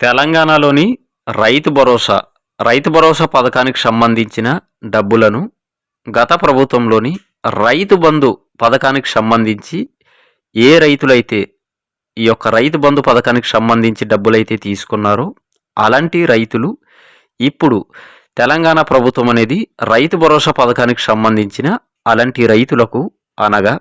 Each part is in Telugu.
తెలంగాణలోని రైతు భరోసా రైతు భరోసా పథకానికి సంబంధించిన డబ్బులను గత ప్రభుత్వంలోని రైతు బంధు పథకానికి సంబంధించి ఏ రైతులైతే ఈ యొక్క రైతు బంధు పథకానికి సంబంధించి డబ్బులైతే తీసుకున్నారో అలాంటి రైతులు ఇప్పుడు తెలంగాణ ప్రభుత్వం అనేది రైతు భరోసా పథకానికి సంబంధించిన అలాంటి రైతులకు అనగా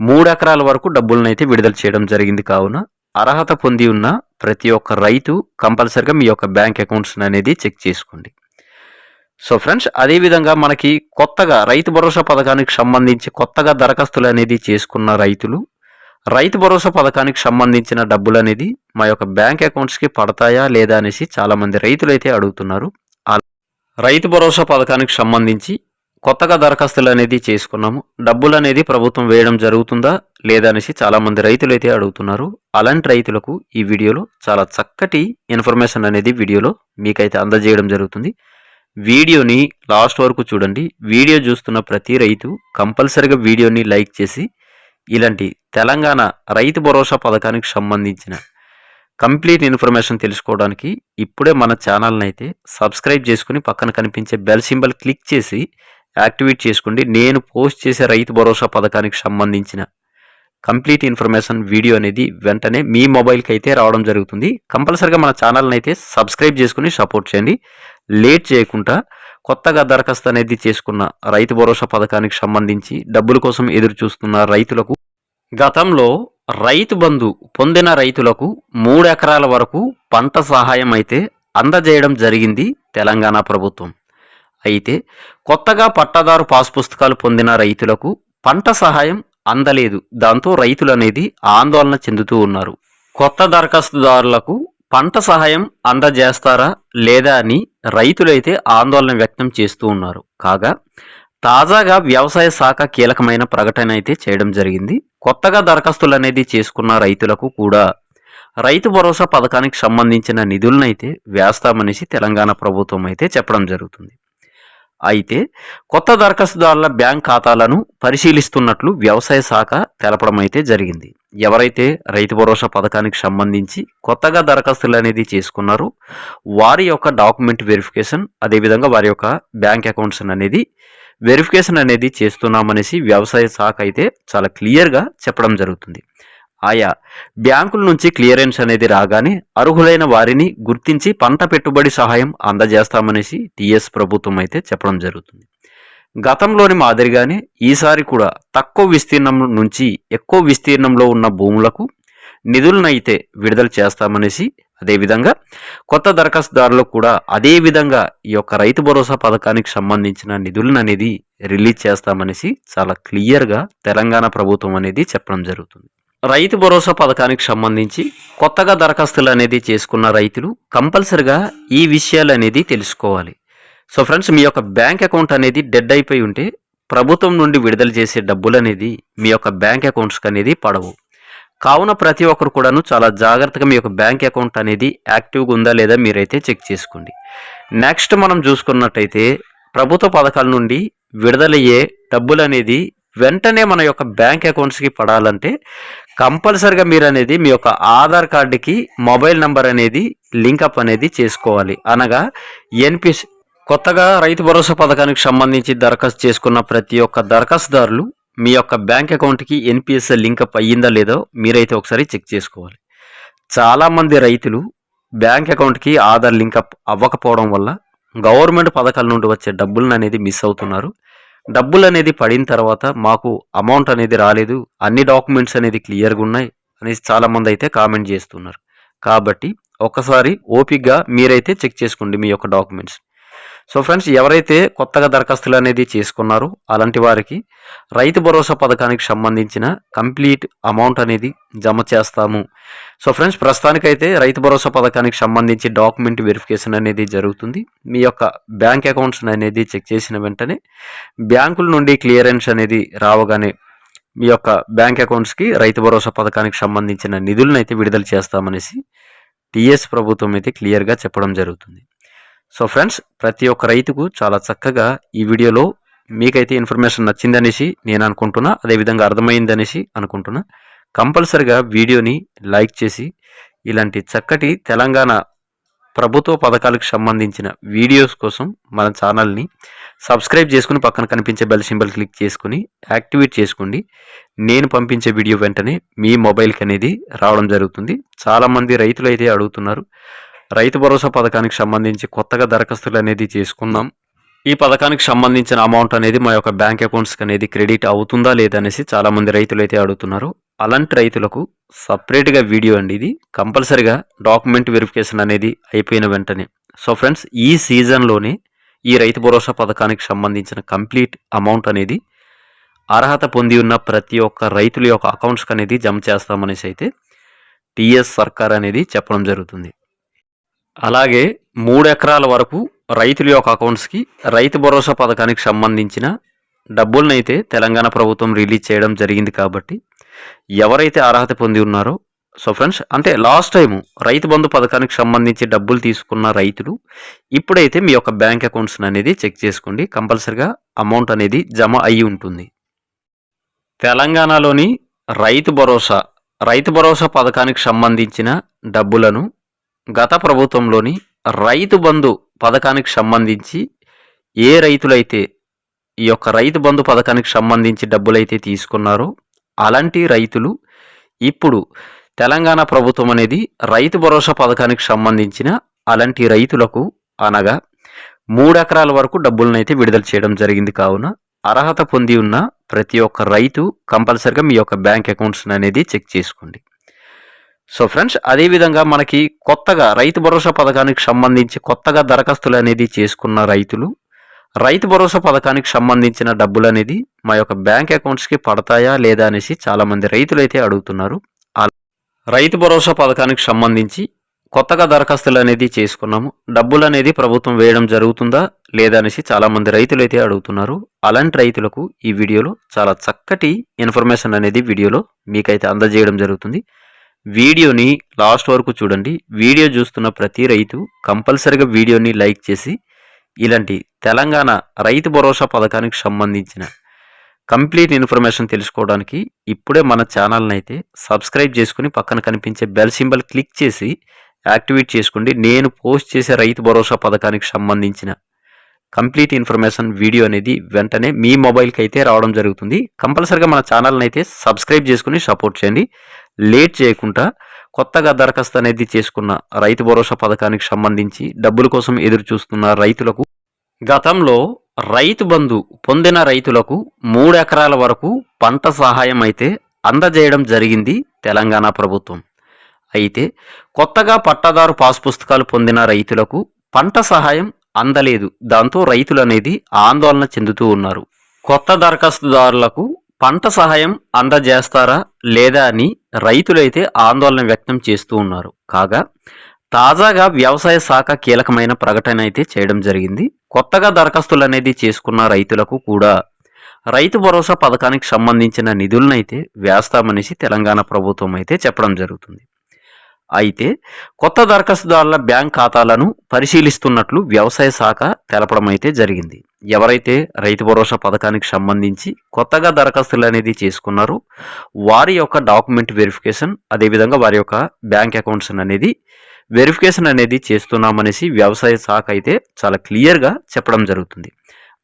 మూడు ఎకరాల వరకు డబ్బులను అయితే విడుదల చేయడం జరిగింది కావున అర్హత పొంది ఉన్న ప్రతి ఒక్క రైతు కంపల్సరిగా మీ యొక్క బ్యాంక్ అకౌంట్స్ అనేది చెక్ చేసుకోండి. సో ఫ్రెండ్స్ అదేవిధంగా మనకి కొత్తగా రైతు భరోసా పథకానికి సంబంధించి కొత్తగా దరఖాస్తులు అనేది చేసుకున్న రైతులు రైతు భరోసా పథకానికి సంబంధించిన డబ్బులు అనేది మా యొక్క బ్యాంక్ అకౌంట్స్కి పడతాయా లేదా అనేసి చాలామంది రైతులు అయితే అడుగుతున్నారు. రైతు భరోసా పథకానికి సంబంధించి కొత్తగా దరఖాస్తులు అనేది చేసుకున్నాము. డబ్బులు అనేది ప్రభుత్వం వేయడం జరుగుతుందా లేదా అనేసి చాలామంది రైతులు అయితే అడుగుతున్నారు. అలాంటి రైతులకు ఈ వీడియోలో చాలా చక్కటి ఇన్ఫర్మేషన్ అనేది వీడియోలో మీకైతే అందజేయడం జరుగుతుంది. వీడియోని లాస్ట్ వరకు చూడండి. వీడియో చూస్తున్న ప్రతి రైతు కంపల్సరిగా వీడియోని లైక్ చేసి ఇలాంటి తెలంగాణ రైతు భరోసా పథకానికి సంబంధించిన కంప్లీట్ ఇన్ఫర్మేషన్ తెలుసుకోవడానికి ఇప్పుడే మన ఛానల్ని అయితే సబ్స్క్రైబ్ చేసుకుని పక్కన కనిపించే బెల్ సింబల్ క్లిక్ చేసి యాక్టివేట్ చేసుకోండి. నేను పోస్ట్ చేసే రైతు భరోసా పథకానికి సంబంధించిన కంప్లీట్ ఇన్ఫర్మేషన్ వీడియో అనేది వెంటనే మీ మొబైల్కి అయితే రావడం జరుగుతుంది. కంపల్సరిగా మన ఛానల్ని అయితే సబ్స్క్రైబ్ చేసుకుని సపోర్ట్ చేయండి. లేట్ చేయకుండా కొత్తగా దరఖాస్తు అనేది చేసుకున్న రైతు భరోసా పథకానికి సంబంధించి డబ్బుల కోసం ఎదురు చూస్తున్న రైతులకు గతంలో రైతు బంధు పొందిన రైతులకు మూడు ఎకరాల వరకు పంట సహాయం అయితే అందజేయడం జరిగింది తెలంగాణ ప్రభుత్వం. అయితే కొత్తగా పట్టాదారు పాస్ పుస్తకాలు పొందిన రైతులకు పంట సహాయం అందలేదు. దాంతో రైతులు అనేది ఆందోళన చెందుతూ ఉన్నారు. కొత్త దరఖాస్తుదారులకు పంట సహాయం అందజేస్తారా లేదా అని రైతులైతే ఆందోళన వ్యక్తం చేస్తూ ఉన్నారు. కాగా తాజాగా వ్యవసాయ శాఖ కీలకమైన ప్రకటన అయితే చేయడం జరిగింది. కొత్తగా దరఖాస్తులు అనేది చేసుకున్న రైతులకు కూడా రైతు భరోసా పథకానికి సంబంధించిన నిధులనైతే వేస్తామనేసి తెలంగాణ ప్రభుత్వం అయితే చెప్పడం జరుగుతుంది. అయితే కొత్త దరఖాస్తుదారుల బ్యాంక్ ఖాతాలను పరిశీలిస్తున్నట్లు వ్యవసాయ శాఖ తెలపడం అయితే జరిగింది. ఎవరైతే రైతు భరోసా పథకానికి సంబంధించి కొత్తగా దరఖాస్తులు అనేది చేసుకున్నారో వారి యొక్క డాక్యుమెంట్ వెరిఫికేషన్ అదేవిధంగా వారి యొక్క బ్యాంక్ అకౌంట్స్ అనేది వెరిఫికేషన్ అనేది చేస్తున్నామనేసి వ్యవసాయ శాఖ అయితే చాలా క్లియర్గా చెప్పడం జరుగుతుంది. ఆయా బ్యాంకుల నుంచి క్లియరెన్స్ అనేది రాగానే అర్హులైన వారిని గుర్తించి పంట పెట్టుబడి సహాయం అందజేస్తామనేసి టీఎస్ ప్రభుత్వం అయితే చెప్పడం జరుగుతుంది. గతంలోని మాదిరిగానే ఈసారి కూడా తక్కువ విస్తీర్ణం నుంచి ఎక్కువ విస్తీర్ణంలో ఉన్న భూములకు నిధులనైతే విడుదల చేస్తామనేసి అదేవిధంగా కొత్త దరఖాస్తుదారులకు కూడా అదే విధంగా ఈ యొక్క రైతు భరోసా పథకానికి సంబంధించిన నిధులను అనేది రిలీజ్ చేస్తామనేసి చాలా క్లియర్గా తెలంగాణ ప్రభుత్వం అనేది చెప్పడం జరుగుతుంది. రైతు భరోసా పథకానికి సంబంధించి కొత్తగా దరఖాస్తులు అనేది చేసుకున్న రైతులు కంపల్సరిగా ఈ విషయాలు అనేది తెలుసుకోవాలి. సో ఫ్రెండ్స్ మీ యొక్క బ్యాంక్ అకౌంట్ అనేది డెడ్ అయిపోయి ఉంటే ప్రభుత్వం నుండి విడుదల చేసే డబ్బులు అనేది మీ యొక్క బ్యాంక్ అకౌంట్స్కి అనేది పడవు. కావున ప్రతి ఒక్కరు కూడాను చాలా జాగ్రత్తగా మీ యొక్క బ్యాంక్ అకౌంట్ అనేది యాక్టివ్గా ఉందా లేదా మీరైతే చెక్ చేసుకోండి. నెక్స్ట్ మనం చూసుకున్నట్టయితే ప్రభుత్వ పథకాల నుండి విడుదలయ్యే డబ్బులు అనేది వెంటనే మన యొక్క బ్యాంక్ అకౌంట్స్కి పడాలంటే కంపల్సరిగా మీరు అనేది మీ యొక్క ఆధార్ కార్డుకి మొబైల్ నంబర్ అనేది లింకప్ అనేది చేసుకోవాలి. అనగా ఎన్పిఎస్ కొత్తగా రైతు భరోసా పథకానికి సంబంధించి దరఖాస్తు చేసుకున్న ప్రతి ఒక్క దరఖాస్తుదారులు మీ యొక్క బ్యాంక్ అకౌంట్కి ఎన్పిఎస్ లింకప్ అయ్యిందా లేదో మీరైతే ఒకసారి చెక్ చేసుకోవాలి. చాలామంది రైతులు బ్యాంక్ అకౌంట్కి ఆధార్ లింకప్ అవ్వకపోవడం వల్ల గవర్నమెంట్ పథకాల నుండి వచ్చే డబ్బులను అనేది మిస్ అవుతున్నారు. డబ్బులు అనేది పడిన తర్వాత మాకు అమౌంట్ అనేది రాలేదు అన్ని డాక్యుమెంట్స్ అనేది క్లియర్గా ఉన్నాయి అనేసి చాలామంది అయితే కామెంట్ చేస్తున్నారు. కాబట్టి ఒకసారి ఓపిక్గా మీరైతే చెక్ చేసుకోండి మీ యొక్క డాక్యుమెంట్స్ సో ఫ్రెండ్స్ ఎవరైతే కొత్తగా దరఖాస్తులు అనేది చేసుకున్నారో అలాంటి వారికి రైతు భరోసా పథకానికి సంబంధించిన కంప్లీట్ అమౌంట్ అనేది జమ చేస్తాము. సో ఫ్రెండ్స్ ప్రస్తుతానికైతే రైతు భరోసా పథకానికి సంబంధించి డాక్యుమెంట్ వెరిఫికేషన్ అనేది జరుగుతుంది. మీ యొక్క బ్యాంక్ అకౌంట్స్ అనేది చెక్ చేసిన వెంటనే బ్యాంకుల నుండి క్లియరెన్స్ అనేది రావగానే మీ యొక్క బ్యాంక్ అకౌంట్స్కి రైతు భరోసా పథకానికి సంబంధించిన నిధులను అయితే విడుదల చేస్తామనేసి టీఎస్ ప్రభుత్వం అయితే క్లియర్గా చెప్పడం జరుగుతుంది. సో ఫ్రెండ్స్ ప్రతి ఒక్క రైతుకు చాలా చక్కగా ఈ వీడియోలో మీకైతే ఇన్ఫర్మేషన్ నచ్చిందనేసి నేను అనుకుంటున్నా అదేవిధంగా అర్థమైందనేసి అనుకుంటున్నా. కంపల్సరిగా వీడియోని లైక్ చేసి ఇలాంటి చక్కటి తెలంగాణ ప్రభుత్వ పథకాలకు సంబంధించిన వీడియోస్ కోసం మన ఛానల్ని సబ్స్క్రైబ్ చేసుకుని పక్కన కనిపించే బెల్ సింబల్ క్లిక్ చేసుకుని యాక్టివేట్ చేసుకోండి. నేను పంపించే వీడియో వెంటనే మీ మొబైల్కి అనేది రావడం జరుగుతుంది. చాలామంది రైతులు అయితే అడుగుతున్నారు రైతు భరోసా పథకానికి సంబంధించి కొత్తగా దరఖాస్తులు అనేది చేసుకున్నాం. ఈ పథకానికి సంబంధించిన అమౌంట్ అనేది మా యొక్క బ్యాంక్ అకౌంట్స్కి అనేది క్రెడిట్ అవుతుందా లేదా అనేసి చాలామంది రైతులు అయితే అడుగుతున్నారు. అలాంటి రైతులకు సపరేట్గా వీడియో అండి ఇది. కంపల్సరిగా డాక్యుమెంట్ వెరిఫికేషన్ అనేది అయిపోయిన వెంటనే. సో ఫ్రెండ్స్ ఈ సీజన్లోనే ఈ రైతు భరోసా పథకానికి సంబంధించిన కంప్లీట్ అమౌంట్ అనేది అర్హత పొంది ఉన్న ప్రతి ఒక్క రైతుల యొక్క అకౌంట్స్కి అనేది జమ చేస్తామనేసి అయితే టీఎస్ సర్కార్ అనేది చెప్పడం జరుగుతుంది. అలాగే మూడు ఎకరాల వరకు రైతుల యొక్క అకౌంట్స్కి రైతు భరోసా పథకానికి సంబంధించిన డబ్బులనైతే తెలంగాణ ప్రభుత్వం రిలీజ్ చేయడం జరిగింది కాబట్టి ఎవరైతే అర్హత పొంది ఉన్నారో సో ఫ్రెండ్స్ అంటే లాస్ట్ టైం రైతు బంధు పథకానికి సంబంధించి డబ్బులు తీసుకున్న రైతులు ఇప్పుడైతే మీ యొక్క బ్యాంక్ అకౌంట్స్ అనేది చెక్ చేసుకోండి. కంపల్సరిగా అమౌంట్ అనేది జమ అయి ఉంటుంది. తెలంగాణలోని రైతు భరోసా రైతు భరోసా పథకానికి సంబంధించిన డబ్బులను గత ప్రభుత్వంలోని రైతు బంధు పథకానికి సంబంధించి ఏ రైతులైతే ఈ యొక్క రైతు బంధు పథకానికి సంబంధించి డబ్బులైతే తీసుకున్నారో అలాంటి రైతులు ఇప్పుడు తెలంగాణ ప్రభుత్వం అనేది రైతు భరోసా పథకానికి సంబంధించిన అలాంటి రైతులకు అనగా మూడు ఎకరాల వరకు డబ్బులనైతే విడుదల చేయడం జరిగింది కావున అర్హత పొంది ఉన్న ప్రతి ఒక్క రైతు కంపల్సరిగా మీ యొక్క బ్యాంక్ అకౌంట్స్ అనేది చెక్ చేసుకోండి. సో ఫ్రెండ్స్ అదేవిధంగా మనకి కొత్తగా రైతు భరోసా పథకానికి సంబంధించి కొత్తగా దరఖాస్తులు అనేది చేసుకున్న రైతులు రైతు భరోసా పథకానికి సంబంధించిన డబ్బులు అనేది మా యొక్క బ్యాంక్ అకౌంట్స్కి పడతాయా లేదా అనేసి చాలామంది రైతులు అయితే అడుగుతున్నారు రైతు భరోసా పథకానికి సంబంధించి కొత్తగా దరఖాస్తులు అనేది చేసుకున్నాము. డబ్బులు అనేది ప్రభుత్వం వేయడం జరుగుతుందా లేదా అనేసి చాలామంది రైతులు అయితే అడుగుతున్నారు. అలాంటి రైతులకు ఈ వీడియోలో చాలా చక్కటి ఇన్ఫర్మేషన్ అనేది వీడియోలో మీకైతే అందజేయడం జరుగుతుంది. వీడియోని లాస్ట్ వరకు చూడండి. వీడియో చూస్తున్న ప్రతి రైతు కంపల్సరిగా వీడియోని లైక్ చేసి ఇలాంటి తెలంగాణ రైతు భరోసా పథకానికి సంబంధించిన కంప్లీట్ ఇన్ఫర్మేషన్ తెలుసుకోవడానికి ఇప్పుడే మన ఛానల్ని అయితే సబ్స్క్రైబ్ చేసుకుని పక్కన కనిపించే బెల్ సింబల్ క్లిక్ చేసి యాక్టివేట్ చేసుకోండి. నేను పోస్ట్ చేసే రైతు భరోసా పథకానికి సంబంధించిన కంప్లీట్ ఇన్ఫర్మేషన్ వీడియో అనేది వెంటనే మీ మొబైల్కి అయితే రావడం జరుగుతుంది. కంపల్సరిగా మన ఛానల్ని అయితే సబ్స్క్రైబ్ చేసుకుని సపోర్ట్ చేయండి. లేట్ చేయకుండా కొత్తగా దరఖాస్తు అనేది చేసుకున్న రైతు భరోసా పథకానికి సంబంధించి డబ్బుల కోసం ఎదురు చూస్తున్న రైతులకు గతంలో రైతు బంధు పొందిన రైతులకు మూడు ఎకరాల వరకు పంట సహాయం అయితే అందజేయడం జరిగింది తెలంగాణ ప్రభుత్వం. అయితే కొత్తగా పట్టాదారు పాస్ పుస్తకాలు పొందిన రైతులకు పంట సహాయం అందలేదు. దాంతో రైతులు అనేది ఆందోళన చెందుతూ ఉన్నారు. కొత్త దరఖాస్తుదారులకు పంట సహాయం అందజేస్తారా లేదా అని రైతులైతే ఆందోళన వ్యక్తం చేస్తూ ఉన్నారు. కాగా తాజాగా వ్యవసాయ శాఖ కీలకమైన ప్రకటన అయితే చేయడం జరిగింది. కొత్తగా దరఖాస్తులు అనేది చేసుకున్న రైతులకు కూడా రైతు భరోసా పథకానికి సంబంధించిన నిధులనైతే వేస్తామనేసి తెలంగాణ ప్రభుత్వం అయితే చెప్పడం జరుగుతుంది. అయితే కొత్త దరఖాస్తుదారుల బ్యాంక్ ఖాతాలను పరిశీలిస్తున్నట్లు వ్యవసాయ శాఖ తెలపడం అయితే జరిగింది. ఎవరైతే రైతు భరోసా పథకానికి సంబంధించి కొత్తగా దరఖాస్తులు అనేది చేసుకున్నారో వారి యొక్క డాక్యుమెంట్ వెరిఫికేషన్ అదేవిధంగా వారి యొక్క బ్యాంక్ అకౌంట్స్ అనేది వెరిఫికేషన్ అనేది చేస్తున్నామనేసి వ్యవసాయ శాఖ అయితే చాలా క్లియర్గా చెప్పడం జరుగుతుంది.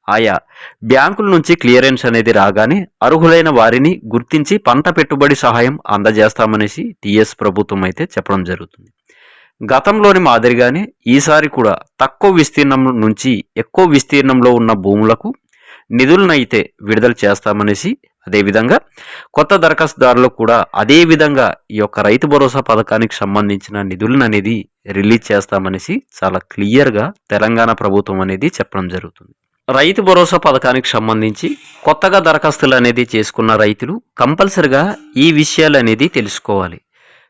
ఆయా బ్యాంకుల నుంచి క్లియరెన్స్ అనేది రాగానే అర్హులైన వారిని గుర్తించి పంట పెట్టుబడి సహాయం అందజేస్తామనేసి టీఎస్ ప్రభుత్వం అయితే చెప్పడం జరుగుతుంది. గతంలోని మాదిరిగానే ఈసారి కూడా తక్కువ విస్తీర్ణం నుంచి ఎక్కువ విస్తీర్ణంలో ఉన్న భూములకు నిధులనైతే విడుదల చేస్తామనేసి అదేవిధంగా కొత్త దరఖాస్తుదారులకు కూడా అదేవిధంగా ఈ యొక్క రైతు భరోసా పథకానికి సంబంధించిన నిధులను అనేది రిలీజ్ చేస్తామనేసి చాలా క్లియర్గా తెలంగాణ ప్రభుత్వం అనేది చెప్పడం జరుగుతుంది. రైతు భరోసా పథకానికి సంబంధించి కొత్తగా దరఖాస్తులు అనేది చేసుకున్న రైతులు కంపల్సరిగా ఈ విషయాలు అనేది తెలుసుకోవాలి.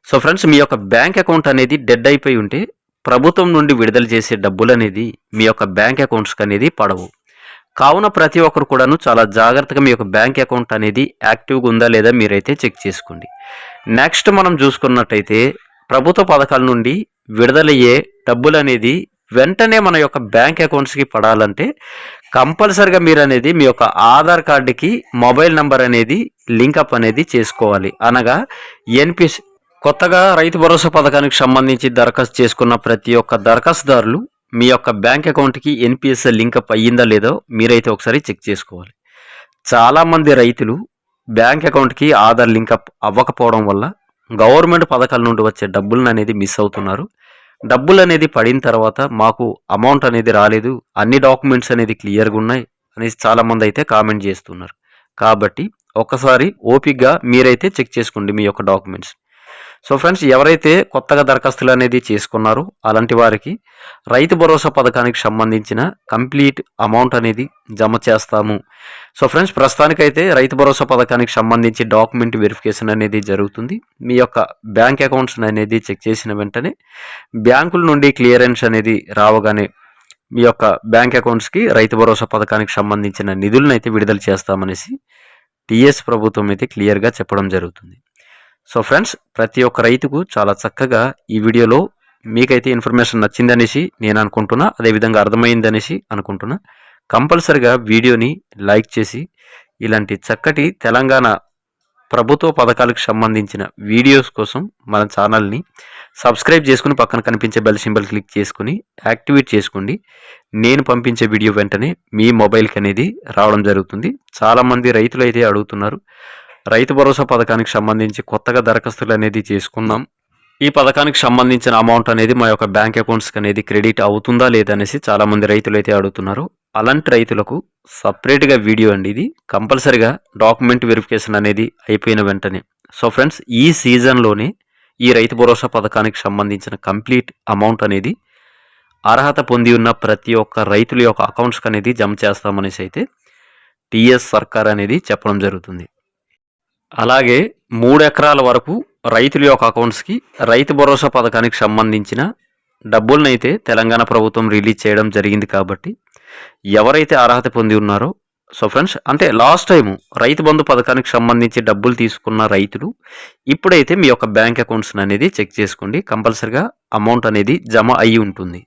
సో ఫ్రెండ్స్ మీ యొక్క బ్యాంక్ అకౌంట్ అనేది డెడ్ అయిపోయి ఉంటే ప్రభుత్వం నుండి విడుదల చేసే డబ్బులు అనేది మీ యొక్క బ్యాంక్ అకౌంట్స్కి అనేది పడవు. కావున ప్రతి ఒక్కరు కూడాను చాలా జాగ్రత్తగా మీ యొక్క బ్యాంక్ అకౌంట్ అనేది యాక్టివ్గా ఉందా లేదా మీరైతే చెక్ చేసుకోండి. నెక్స్ట్ మనం చూసుకున్నట్టయితే ప్రభుత్వ పథకాల నుండి విడుదలయ్యే డబ్బులు అనేది వెంటనే మన యొక్క బ్యాంక్ అకౌంట్స్కి పడాలంటే కంపల్సరిగా మీరు అనేది మీ యొక్క ఆధార్ కార్డుకి మొబైల్ నంబర్ అనేది లింకప్ అనేది చేసుకోవాలి. అనగా ఎన్పిఎస్ కొత్తగా రైతు భరోసా పథకానికి సంబంధించి దరఖాస్తు చేసుకున్న ప్రతి ఒక్క దరఖాస్తుదారులు మీ యొక్క బ్యాంక్ అకౌంట్కి ఎన్పిఎస్ లింకప్ అయ్యిందా లేదో మీరైతే ఒకసారి చెక్ చేసుకోవాలి. చాలామంది రైతులు బ్యాంక్ అకౌంట్కి ఆధార్ లింకప్ అవ్వకపోవడం వల్ల గవర్నమెంట్ పథకాల నుండి వచ్చే డబ్బులను అనేది మిస్ అవుతున్నారు. డబ్బులు అనేది పడిన తర్వాత మాకు అమౌంట్ అనేది రాలేదు అన్ని డాక్యుమెంట్స్ అనేది క్లియర్గా ఉన్నాయి అనేసి చాలామంది అయితే కామెంట్ చేస్తున్నారు. కాబట్టి ఒకసారి ఓపిక్గా మీరైతే చెక్ చేసుకోండి మీ యొక్క డాక్యుమెంట్స్ సో ఫ్రెండ్స్ ఎవరైతే కొత్తగా దరఖాస్తులు అనేది చేసుకున్నారో అలాంటి వారికి రైతు భరోసా పథకానికి సంబంధించిన కంప్లీట్ అమౌంట్ అనేది జమ చేస్తాము. సో ఫ్రెండ్స్ ప్రస్తుతానికైతే రైతు భరోసా పథకానికి సంబంధించి డాక్యుమెంట్ వెరిఫికేషన్ అనేది జరుగుతుంది. మీ యొక్క బ్యాంక్ అకౌంట్స్ అనేది చెక్ చేసిన వెంటనే బ్యాంకుల నుండి క్లియరెన్స్ అనేది రావగానే మీ యొక్క బ్యాంక్ అకౌంట్స్కి రైతు భరోసా పథకానికి సంబంధించిన నిధులను అయితే విడుదల చేస్తామనేసి టీఎస్ ప్రభుత్వం అయితే క్లియర్గా చెప్పడం జరుగుతుంది. సో ఫ్రెండ్స్ ప్రతి ఒక్క రైతుకు చాలా చక్కగా ఈ వీడియోలో మీకైతే ఇన్ఫర్మేషన్ నచ్చిందనేసి నేను అనుకుంటున్నా అదేవిధంగా అర్థమైందనేసి అనుకుంటున్నా. కంపల్సరిగా వీడియోని లైక్ చేసి ఇలాంటి చక్కటి తెలంగాణ ప్రభుత్వ పథకాలకు సంబంధించిన వీడియోస్ కోసం మన ఛానల్ని సబ్స్క్రైబ్ చేసుకుని పక్కన కనిపించే బెల్ సింబల్ క్లిక్ చేసుకుని యాక్టివేట్ చేసుకోండి. నేను పంపించే వీడియో వెంటనే మీ మొబైల్కి అనేది రావడం జరుగుతుంది. చాలామంది రైతులు అయితే అడుగుతున్నారు రైతు భరోసా పథకానికి సంబంధించి కొత్తగా దరఖాస్తులు అనేది చేసుకుందాం ఈ పథకానికి సంబంధించిన అమౌంట్ అనేది మా యొక్క బ్యాంక్ అకౌంట్స్కి అనేది క్రెడిట్ అవుతుందా లేదనేసి చాలామంది రైతులు అయితే అడుగుతున్నారు. అలాంటి రైతులకు సపరేట్గా వీడియో అండి ఇది. కంపల్సరిగా డాక్యుమెంట్ వెరిఫికేషన్ అనేది అయిపోయిన వెంటనే. సో ఫ్రెండ్స్ ఈ సీజన్లోనే ఈ రైతు భరోసా పథకానికి సంబంధించిన కంప్లీట్ అమౌంట్ అనేది అర్హత పొంది ఉన్న ప్రతి ఒక్క రైతుల యొక్క అకౌంట్స్కి అనేది జమ చేస్తామనేసి అయితే టీఎస్ సర్కార్ అనేది చెప్పడం జరుగుతుంది. అలాగే మూడు ఎకరాల వరకు రైతుల యొక్క అకౌంట్స్కి రైతు భరోసా పథకానికి సంబంధించిన డబ్బులనైతే అయితే తెలంగాణ ప్రభుత్వం రిలీజ్ చేయడం జరిగింది కాబట్టి ఎవరైతే అర్హత పొంది ఉన్నారో సో ఫ్రెండ్స్ అంటే లాస్ట్ టైం రైతు బంధు పథకానికి సంబంధించి డబ్బులు తీసుకున్న రైతులు ఇప్పుడైతే మీ యొక్క బ్యాంక్ అకౌంట్స్ అనేది చెక్ చేసుకోండి. కంపల్సరిగా అమౌంట్ అనేది జమ అయ్యి ఉంటుంది.